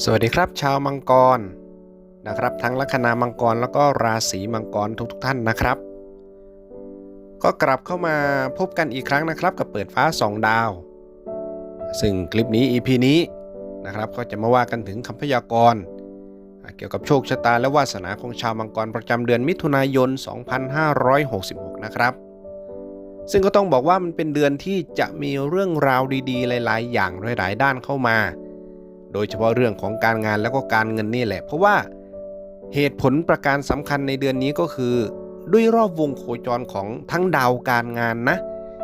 สวัสดีครับ ชาวมังกรนะครับ ทั้งลัคนามังกรแล้วก็ราศีมังกรทุกๆท่านนะครับ ก็กลับเข้ามาพบกันอีกครั้งนะครับ กับเปิดฟ้าสองดาว ซึ่งคลิปนี้ EP นี้นะครับ ก็จะมาว่ากันถึงคำพยากรณ์อ่าเกี่ยวกับโชคชะตาและวาสนาของชาวมังกรประจำเดือนมิถุนายน 2566 นะครับ ซึ่งก็ต้องบอกว่ามันเป็นเดือนที่จะมีเรื่องราวดีๆ หลาย ๆ อย่างหลายๆด้านเข้ามา โดยเฉพาะเรื่องของการงานแล้วก็การเงินนี่แหละ เพราะว่าเหตุผลประการสำคัญในเดือนนี้ก็คือ ด้วยรอบวงโคจรของทั้งดาวการงานนะ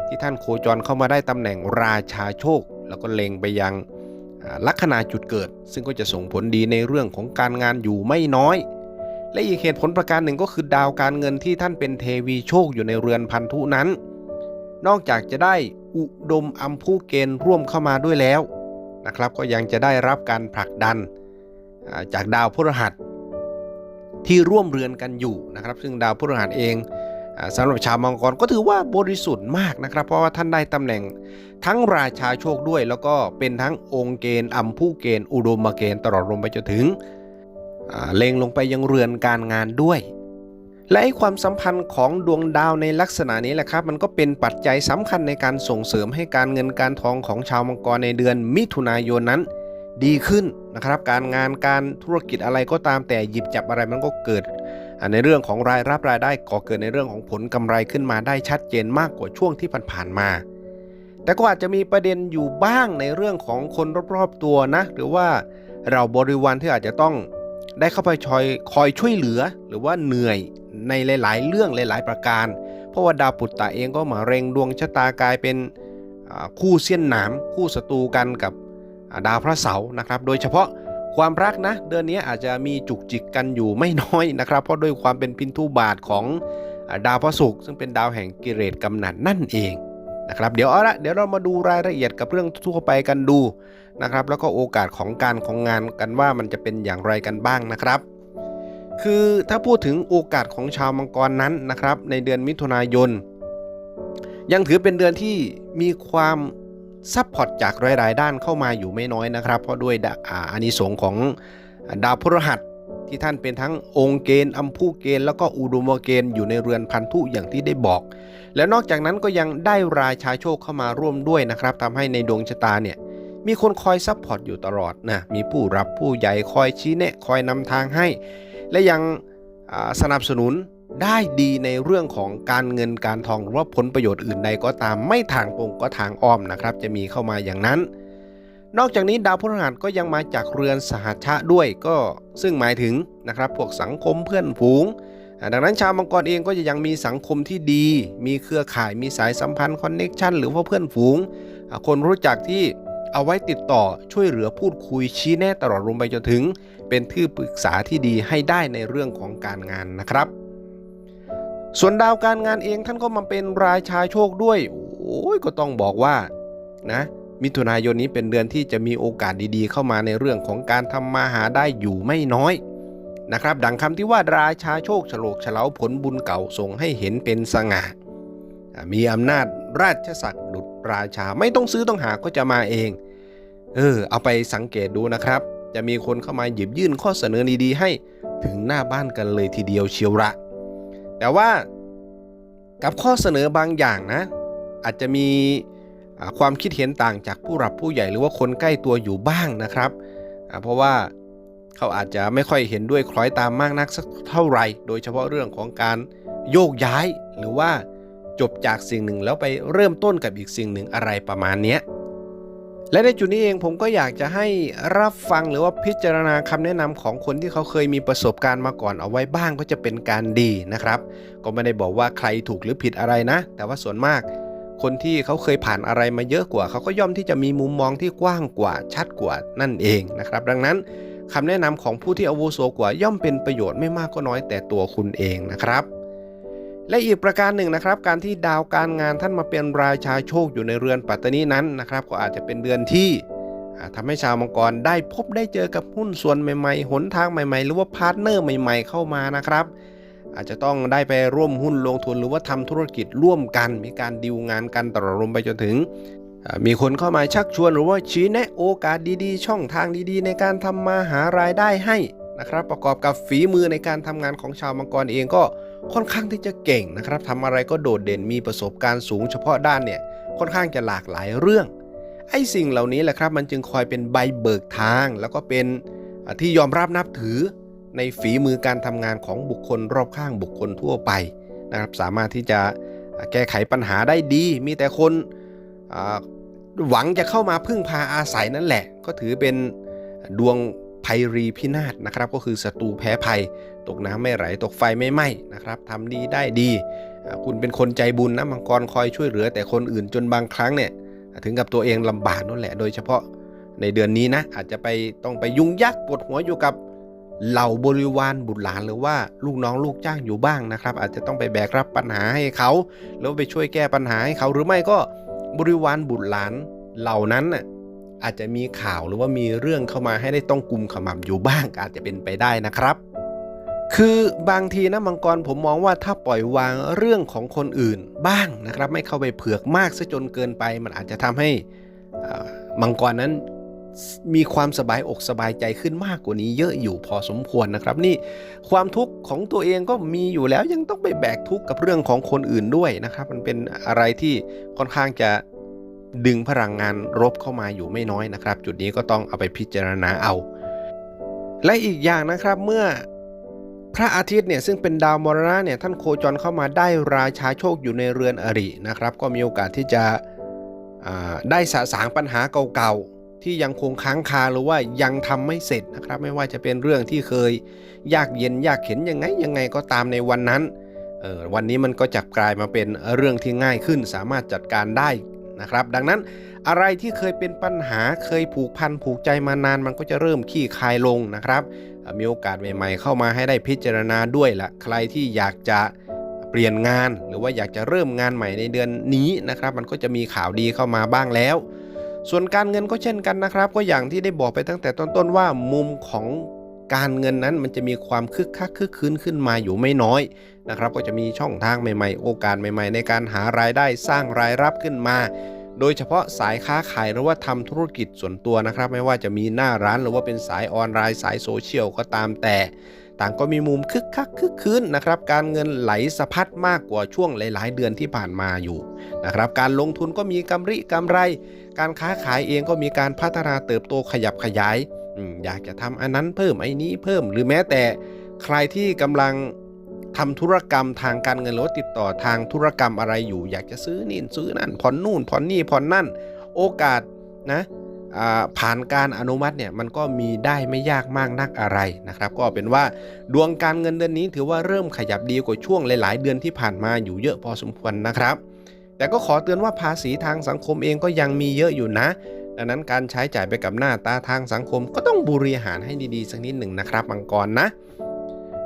ที่ท่านโคจรเข้ามาได้ตำแหน่งราชาโชค แล้วก็เล็งไปยังลัคนาจุดเกิด ซึ่งก็จะส่งผลดีในเรื่องของการงานอยู่ไม่น้อย และอีกเหตุผลประการหนึ่งก็คือดาวการเงินที่ท่านเป็นเทวีโชคอยู่ในเรือนพันธุนั้น นอกจากจะได้อุดมอัมพูเกณฑ์ร่วมเข้ามาด้วยแล้ว นะครับ ก็ยังจะได้รับการผลักดันจากดาวพฤหัสที่ร่วมเรือนกันอยู่นะครับ ซึ่งดาวพฤหัสเองอาสำหรับชาวมังกรก็ถือว่าบริสุทธิ์มากนะครับ เพราะว่าท่านได้ตำแหน่งทั้งราชาโชคด้วย แล้วก็เป็นทั้งองค์เกณฑ์อัมพูเกณฑ์ อุดมเกณฑ์ตลอดลงไปจนถึงเล็งลงไปยังเรือนการงานด้วย และไอความสัมพันธ์ของดวงดาวในลักษณะนี้แหละครับ มันก็เป็นปัจจัยสำคัญในการส่งเสริมให้การเงินการทองของชาวมังกรในเดือนมิถุนายนนั้น ดีขึ้นนะครับ การงานการธุรกิจอะไรก็ตามแต่หยิบจับอะไรมันก็เกิด ในเรื่องของรายรับรายได้ก่อเกิดในเรื่องของผลกำไรขึ้นมาได้ชัดเจนมากกว่าช่วงที่ผ่านๆมา แต่ก็อาจจะมีประเด็นอยู่บ้างในเรื่องของคนรอบๆตัวนะ หรือว่าเราบริวารที่อาจจะต้องได้เข้าไปชอยคอยช่วยเหลือหรือว่าเหนื่อย ในหลาย ๆ เรื่องหลาย ๆ ประการ เพราะว่าดาวปุตตะเองก็มาเร็งดวงชะตากลายเป็นคู่เสี้ยนหนามคู่ศัตรูกันกับดาวพระเสาร์นะครับ โดยเฉพาะความรักนะ เดือนนี้อาจจะมีจุกจิกกันอยู่ไม่น้อยนะครับ เพราะด้วยความเป็นพินทุบาทของดาวพระศุกร์ซึ่งเป็นดาวแห่งกิเลสกำนัดนั่นเองนะครับเดี๋ยวเอาละเดี๋ยวเรามาดูรายละเอียดกับเรื่องทั่วไปกันดูนะครับ แล้วก็โอกาสของการของงานกันว่ามันจะเป็นอย่างไรกันบ้างนะครับ คือถ้าพูดถึงโอกาสของชาวมังกรนั้นนะครับ ในเดือนมิถุนายน ยังถือเป็นเดือนที่มีความซัพพอร์ตจากหลายๆด้านเข้ามาอยู่ไม่น้อยนะครับ เพราะด้วยอานิสงส์ของดาวพฤหัสที่ท่านเป็นทั้งองค์เกณฑ์อัมพูเกณฑ์แล้วก็อุดมเกณฑ์อยู่ในเรือนพันธุอย่างที่ได้บอก แล้วนอกจากนั้นก็ยังได้ราชาโชคเข้ามาร่วมด้วยนะครับทำให้ในดวงชะตาเนี่ยมีคนคอยซัพพอร์ตอยู่ตลอดนะมีผู้รับผู้ใหญ่คอยชี้แนะคอยนำทางให้ และยังสนับสนุนได้ดีในเรื่องของการเงินการทองหรือว่าผลประโยชน์อื่นใดก็ตามไม่ทางตรงก็ทางอ้อมนะครับ จะมีเข้ามาอย่างนั้น นอกจากนี้ดาวพฤหัสก็ยังมาจากเรือนสหัชชะด้วยก็ซึ่งหมายถึงนะครับพวกสังคมเพื่อนฝูง ดังนั้นชาวมังกรเองก็จะยังมีสังคมที่ดี มีเครือข่ายมีสายสัมพันธ์คอนเน็ชันหรือว่าเพื่อนฝูง คนรู้จักที่ เอาไว้ติดต่อช่วยเหลือพูดคุยชี้แนะตลอดลงไปจนถึง เป็นที่ปรึกษาที่ดีให้ได้ในเรื่องของการงานนะครับ ส่วนดาวการงานเองท่านก็มาเป็นราชาโชคด้วย โอ้ยก็ต้องบอกว่านะมิถุนายนนี้เป็นเดือนที่จะมีโอกาสดีๆ เข้ามาในเรื่องของการทำมาหาได้อยู่ไม่น้อยนะครับ ดังคำที่ว่าราชาโชคฉลกเฉลาผลบุญเก่าส่งให้เห็นเป็นสง่าอ่ามีอำนาจ ราชศักดิ์ดุจราชา ไม่ต้องซื้อต้องหาก็จะมาเอง เออ เอาไปสังเกตดูนะครับ จะมีคนเข้ามาหยิบยื่นข้อเสนอดีๆให้ถึงหน้าบ้านกันเลยทีเดียวเชียวละแต่ว่ากับข้อเสนอบางอย่างนะ อาจจะมีความคิดเห็นต่างจากผู้หลับผู้ใหญ่หรือว่าคนใกล้ตัวอยู่บ้างนะครับ เพราะว่าเขาอาจจะไม่ค่อยเห็นด้วยคล้อยตามมากนักสักเท่าไหร่ โดยเฉพาะเรื่องของการโยกย้ายหรือว่า จบจากสิ่งหนึ่งแล้วไปเริ่มต้นกับอีกสิ่งหนึ่งอะไรประมาณนี้และในจุดนี้เองผมก็อยากจะให้รับฟังหรือว่าพิจารณาคำแนะนำของคนที่เขาเคยมีประสบการณ์มาก่อนเอาไว้บ้างก็จะเป็นการดีนะครับ ก็ไม่ได้บอกว่าใครถูกหรือผิดอะไรนะ แต่ว่าส่วนมาก คนที่เขาเคยผ่านอะไรมาเยอะกว่า เขาก็ย่อมที่จะมีมุมมองที่กว้างกว่าชัดกว่านั่นเองนะครับ ดังนั้นคำแนะนำของผู้ที่อาวุโสกว่าย่อมเป็นประโยชน์ไม่มากก็น้อยแต่ตัวคุณเองนะครับ และอีกประการหนึ่งนะครับ การที่ดาวการงานท่านมาเป็นราชาโชคอยู่ในเรือนปัตตานีนั้นนะครับ ก็อาจจะเป็นเดือนที่อ่าทำให้ชาวมังกรได้พบได้เจอกับหุ้นส่วนใหม่ๆ หนทางใหม่ๆ หรือว่าพาร์ทเนอร์ใหม่ๆ เข้ามานะครับ อาจจะต้องได้ไปร่วมหุ้นลงทุนหรือว่าทำธุรกิจร่วมกัน มีการดีลงานกันตลอดรวมไปจนถึง มีคนเข้ามาชักชวนหรือว่าชี้แนะโอกาสดีๆ ช่องทางดีๆ ในการทำมาหารายได้ให้นะครับ ประกอบกับฝีมือในการทำงานของชาวมังกรเองก็ ค่อนข้างที่จะเก่งนะครับทำอะไรก็โดดเด่นมีประสบการณ์สูงเฉพาะด้านเนี่ยค่อนข้างจะหลากหลายเรื่อง ไอ้สิ่งเหล่านี้แหละครับ มันจึงคอยเป็นใบเบิกทาง แล้วก็เป็นที่ยอมรับนับถือในฝีมือการทำงานของบุคคลรอบข้างบุคคลทั่วไปนะครับ สามารถที่จะแก้ไขปัญหาได้ดี มีแต่คนหวังจะเข้ามาพึ่งพาอาศัยนั่นแหละ ก็ถือเป็นดวง ภัยรีพินาศนะครับก็คือศัตรูแพ้ภัย ตกน้ำไม่ไหลตกไฟไม่ไหม้นะครับทำดีได้ดี คุณเป็นคนใจบุญนะมังกรคอยช่วยเหลือ แต่คนอื่นจนบางครั้งเนี่ยถึงกับตัวเองลำบากนั่นแหละ โดยเฉพาะในเดือนนี้นะอาจจะไปต้องไปยุ่งยากปวดหัวอยู่กับเหล่าบริวารบุตรหลานหรือว่าลูกน้องลูกจ้างอยู่บ้างนะครับ อาจจะต้องไปแบกรับปัญหาให้เขาแล้วไปช่วยแก้ปัญหาให้เขาหรือไม่ก็บริวารบุตรหลานเหล่านั้นน่ะ อาจจะมีข่าวหรือว่ามีเรื่องเข้ามาให้ได้ต้องกุมขมับอยู่บ้างอาจจะเป็นไปได้นะครับ คือบางทีนะมังกรผมมองว่าถ้าปล่อยวางเรื่องของคนอื่นบ้างนะครับ ไม่เข้าไปเผือกมากซะจนเกินไป มันอาจจะทำให้มังกรนั้นมีความสบายอกสบายใจขึ้นมากกว่านี้เยอะอยู่พอสมควรนะครับ นี่ความทุกข์ของตัวเองก็มีอยู่แล้วยังต้องไปแบกทุกข์กับเรื่องของคนอื่นด้วยนะครับ มันเป็นอะไรที่ค่อนข้างจะ ดึงพลังงานรบเข้ามาอยู่ไม่น้อยนะครับ จุดนี้ก็ต้องเอาไปพิจารณาเอา และอีกอย่างนะครับเมื่อพระอาทิตย์เนี่ยซึ่งเป็นดาวมรณะเนี่ยท่านโคจรเข้ามาได้ราชาโชคอยู่ในเรือนอรินะครับ ก็มีโอกาสที่จะได้สะสางปัญหาเก่าๆ ที่ยังคงค้างคาหรือว่ายังทำไม่เสร็จนะครับ ไม่ว่าจะเป็นเรื่องที่เคยยากเย็นยากเข็นยังไงยังไงก็ตามในวันนั้นออวันนี้มันก็จะกลายมาเป็นเรื่องที่ง่ายขึ้น สามารถจัดการได้ นะครับ ดังนั้นอะไรที่เคยเป็นปัญหาเคยผูกพันผูกใจมานานมันก็จะเริ่มขี้คายลงนะครับ มีโอกาสใหม่ๆ เข้ามาให้ได้พิจารณาด้วยละใครที่อยากจะเปลี่ยนงาน หรือว่าอยากจะเริ่มงานใหม่ในเดือนนี้นะครับ มันก็จะมีข่าวดีเข้ามาบ้างแล้ว ส่วนการเงินก็เช่นกันนะครับ ก็อย่างที่ได้บอกไปตั้งแต่ต้นๆว่ามุมของ การเงินนั้นมันจะมีความคึกคักคึกคืนขึ้นมาอยู่ไม่น้อยนะครับ ก็จะมีช่องทางใหม่ๆ โอกาสใหม่ๆ ในการหารายได้สร้างรายรับขึ้นมา โดยเฉพาะสายค้าขายหรือว่าทำธุรกิจส่วนตัวนะครับ ไม่ว่าจะมีหน้าร้านหรือว่าเป็นสายออนไลน์สายโซเชียลก็ตามแต่ ต่างก็มีมุมคึกคักคึกคืนนะครับ การเงินไหลสะพัดมากกว่าช่วงหลาย ๆ เดือนที่ผ่านมาอยู่นะครับ การลงทุนก็มีกำไรกำไร การค้าขายเองก็มีการพัฒนาเติบโตขยับขยาย อยากจะทำอันนั้นเพิ่มไอ้นี้เพิ่ม หรือแม้แต่ใครที่กำลังทำธุรกรรมทางการเงินหรือติดต่อทางธุรกรรมอะไรอยู่ อยากจะซื้อนี่ซื้อนั่นผ่อนนู่นผ่อนนี่ผ่อนนั่น โอกาสนะผ่านการอนุมัติเนี่ยมันก็มีได้ไม่ยากมากนักอะไรนะครับ ก็เป็นว่าดวงการเงินเดือนนี้ถือว่าเริ่มขยับดีกว่าช่วงหลาย ๆ เดือนที่ผ่านมาอยู่เยอะพอสมควรนะครับ แต่ก็ขอเตือนว่าภาษีทางสังคมเองก็ยังมีเยอะอยู่นะ ดังนั้นการใช้จ่ายไปกับหน้าตาทางสังคม ก็ต้องบริหารให้ดีๆสักนิดหนึ่งนะครับมังกรนะ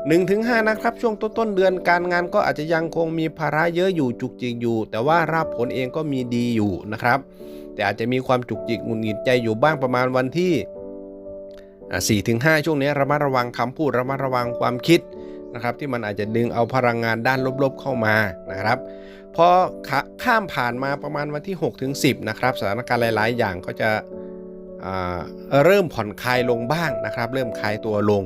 1-5นะครับช่วงต้นๆเดือนการงานก็อาจจะยังคงมีภาระเยอะอยู่จุกจิกอยู่ แต่ว่าราบผลเองก็มีดีอยู่นะครับ แต่อาจจะมีความจุกจิกหงุดหงิดใจอยู่บ้างประมาณวันที่4-5 ช่วงนี้ระมัดระวังคำพูดระมัดระวังความคิดนะครับที่มันอาจจะดึงเอาพลังงานด้านลบๆเข้ามานะครับ พอขข้ามผ่านมาประมาณวันที่ 6 ถึง 10 นะครับสถานการณ์หลาย ๆ อย่างก็จะเริ่มผ่อนคลายลงบ้างนะครับ เริ่มคลายตัวลง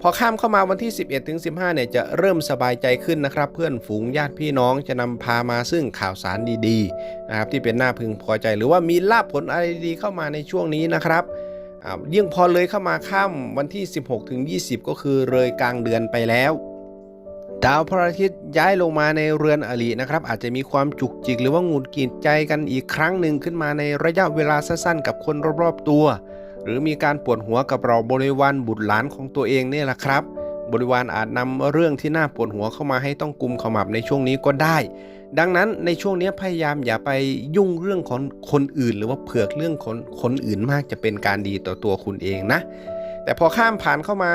พอข้ามเข้ามาวันที่ 11 ถึง 15 เนี่ยจะเริ่มสบายใจขึ้นนะครับ เพื่อนฝูงญาติพี่น้องจะนำพามาซึ่งข่าวสารดีๆนะครับที่เป็นหน้าพึงพอใจ หรือว่ามีลาภผลอะไรดีเข้ามาในช่วงนี้นะครับยิ่งพอเลยเข้ามาข้ามวันที่ 16 ถึง 20 ก็คือเลยกลางเดือนไปแล้ว ดาวพระอาทิตย์ย้ายลงมาในเรือนอรินะครับ อาจจะมีความจุกจิกหรือว่าหงุดหงิดใจกันอีกครั้งหนึ่งขึ้นมาในระยะเวลาสั้นๆ กับคนรอบๆตัว หรือมีการปวดหัวกับเราบริวารบุตรหลานของตัวเองเนี่แหละครับ บริวารอาจนำเรื่องที่น่าปวดหัวเข้ามาให้ต้องกุมขมับในช่วงนี้ก็ได้ ดังนั้นในช่วงนี้พยายามอย่าไปยุ่งเรื่องของคนอื่น หรือว่าเผือกเรื่องคนคนอื่นมากจะเป็นการดีต่อตัวคุณเองนะ แต่พอข้ามผ่านเข้ามา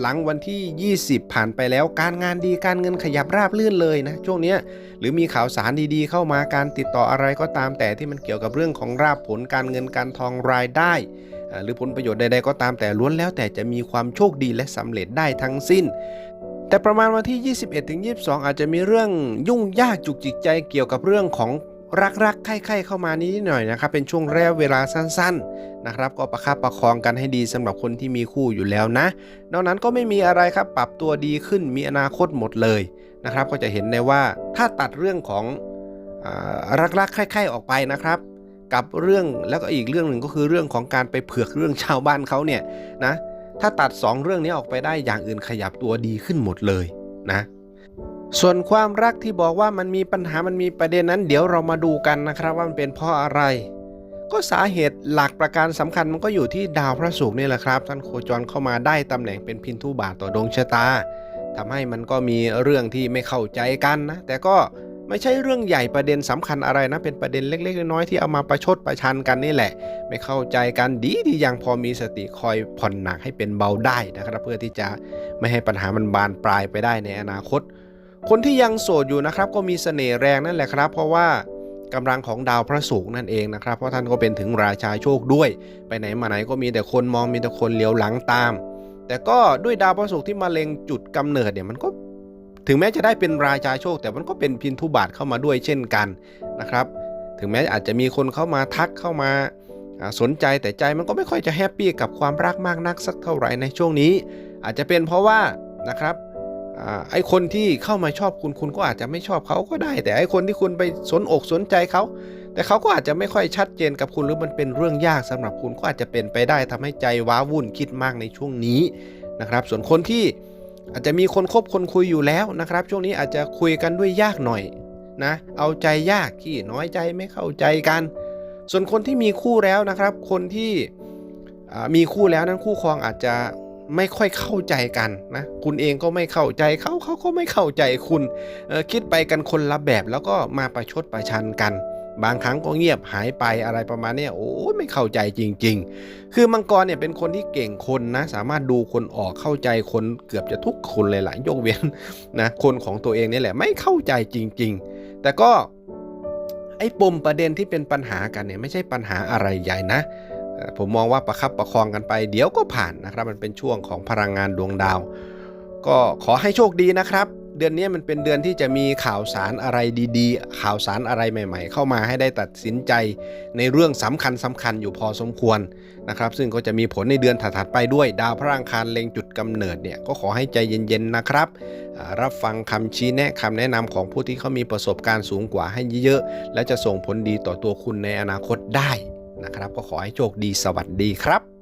หลังวันที่ 20 ผ่านไปแล้ว การงานดีการเงินขยับราบลื่นเลยนะช่วงนี้หรือมีข่าวสารดีๆ เข้ามาการติดต่ออะไรก็ตามแต่ที่มันเกี่ยวกับเรื่องของราบผลการเงินการทองรายได้ หรือผลประโยชน์ใดๆก็ตามแต่ล้วนแล้วแต่จะมีความโชคดีและสำเร็จได้ทั้งสิ้นแต่ประมาณวันที่ 21ถึง22 อาจจะมีเรื่องยุ่งยากจุกจิกใจเกี่ยวกับเรื่องของ รักๆ ใครๆ เข้ามานิดหน่อยนะครับ เป็นช่วงแระยะเวลาสั้นๆ นะครับ ก็ประคับประคองกันให้ดีสำหรับคนที่มีคู่อยู่แล้วนะ นอกนั้นก็ไม่มีอะไรครับ ปรับตัวดีขึ้น มีอนาคตหมดเลยนะครับ ก็จะเห็นได้ว่าถ้าตัดเรื่องของอรักๆ ใครๆ ออกไปนะครับ กับเรื่องแล้วก็อีกเรื่องหนึ่งก็คือเรื่องของการไปเผือกเรื่องชาวบ้านเขาเนี่ยนะ ถ้าตัด 2 เรื่องนี้ออกไปได้อย่างอื่นขยับตัวดีขึ้นหมดเลยนะ ส่วนความรักที่บอกว่ามันมีปัญหามันมีประเด็นนั้น เดี๋ยวเรามาดูกันนะครับว่ามันเป็นเพราะอะไร ก็สาเหตุหลักประการสำคัญมันก็อยู่ที่ดาวพระศุกร์นี่แหละครับ ท่านโคจรเข้ามาได้ตำแหน่งเป็นพินทุบาทต่อดวงชะตาทำให้มันก็มีเรื่องที่ไม่เข้าใจกันนะ แต่ก็ไม่ใช่เรื่องใหญ่ประเด็นสำคัญอะไรนะ เป็นประเด็นเล็ก ๆ น้อยๆที่เอามาประชดประชันกันนี่แหละ ไม่เข้าใจกันดีที่ยังพอมีสติคอยผ่อนหนักให้เป็นเบาได้นะครับ เพื่อที่จะไม่ให้ปัญหามันบานปลายไปได้ในอนาคต คนที่ยังโสดอยู่นะครับก็มีเสน่ห์แรงนั่นแหละครับ เพราะว่ากำลังของดาวพระศุกร์นั่นเองนะครับ เพราะท่านก็เป็นถึงราชาโชคด้วย ไปไหนมาไหนก็มีแต่คนมองมีแต่คนเลี้ยวหลังตาม แต่ก็ด้วยดาวพระศุกร์ที่มาเล็งจุดกำเนิดเนี่ยมันก็ถึงแม้จะได้เป็นราชาโชค แต่มันก็เป็นพินทุบาทเข้ามาด้วยเช่นกันนะครับ ถึงแม้อาจจะมีคนเข้ามาทักเข้ามาสนใจแต่ใจมันก็ไม่ค่อยจะแฮปปี้กับความรักมากนักสักเท่าไหร่ในช่วงนี้ อาจจะเป็นเพราะว่านะครับ ไอคนที่เข้ามาชอบคุณคุณก็อาจจะไม่ชอบเขาก็ได้ แต่ไอคนที่คุณไปสนอกสนใจเขา แต่เขาก็อาจจะไม่ค่อยชัดเจนกับคุณหรือมันเป็นเรื่องยากสำหรับคุณก็อาจจะเป็นไปได้ทำให้ใจว้าวุ่นคิดมากในช่วงนี้นะครับ ส่วนคนที่อาจจะมีคนคบคนคุยอยู่แล้วนะครับ ช่วงนี้อาจจะคุยกันด้วยยากหน่อยนะ เอาใจยากขี้น้อยใจไม่เข้าใจกัน ส่วนคนที่มีคู่แล้วนะครับ คนที่มีคู่แล้วนั้นคู่ครองอาจจะ ไม่ค่อยเข้าใจกันนะคุณเองก็ไม่เข้าใจเขาเขาก็ไม่เข้าใจคุณคิดไปกันคนละแบบแล้วก็มาประชดประชันกัน บางครั้งก็เงียบหายไปอะไรประมาณนี้โอ้ยไม่เข้าใจจริง ๆ คือมังกรเนี่ยเป็นคนที่เก่งคนนะ สามารถดูคนออกเข้าใจคนเกือบจะทุกคนเลยหลายยกเว้นนะคนของตัวเองนี่แหละไม่เข้าใจจริง ๆ แต่ก็ไอ้ปมประเด็นที่เป็นปัญหากันเนี่ยไม่ใช่ปัญหาอะไรใหญ่นะ ผมมองว่าประคับประคองกันไป เดี๋ยวก็ผ่านนะครับ มันเป็นช่วงของพลังงานดวงดาว ก็ขอให้โชคดีนะครับ เดือนนี้มันเป็นเดือนที่จะมีข่าวสารอะไรดีๆ ข่าวสารอะไรใหม่ ๆ เข้ามาให้ได้ตัดสินใจในเรื่องสำคัญสคัญอยู่พอสมควรนะครับ ซึ่งก็จะมีผลในเดือนถัดๆไปด้วยดาวพระอังคารเล็งจุดกำเนิดเนี่ยก็ขอให้ใจเย็นๆนะครับ รับฟังคำชี้แนะคำแนะนำของผู้ที่เขามีประสบการณ์สูงกว่าให้เยอะๆและจะส่งผลดีต่อตัวคุณในอนาคตได้ นะครับ ก็ขอให้โชคดีสวัสดีครับ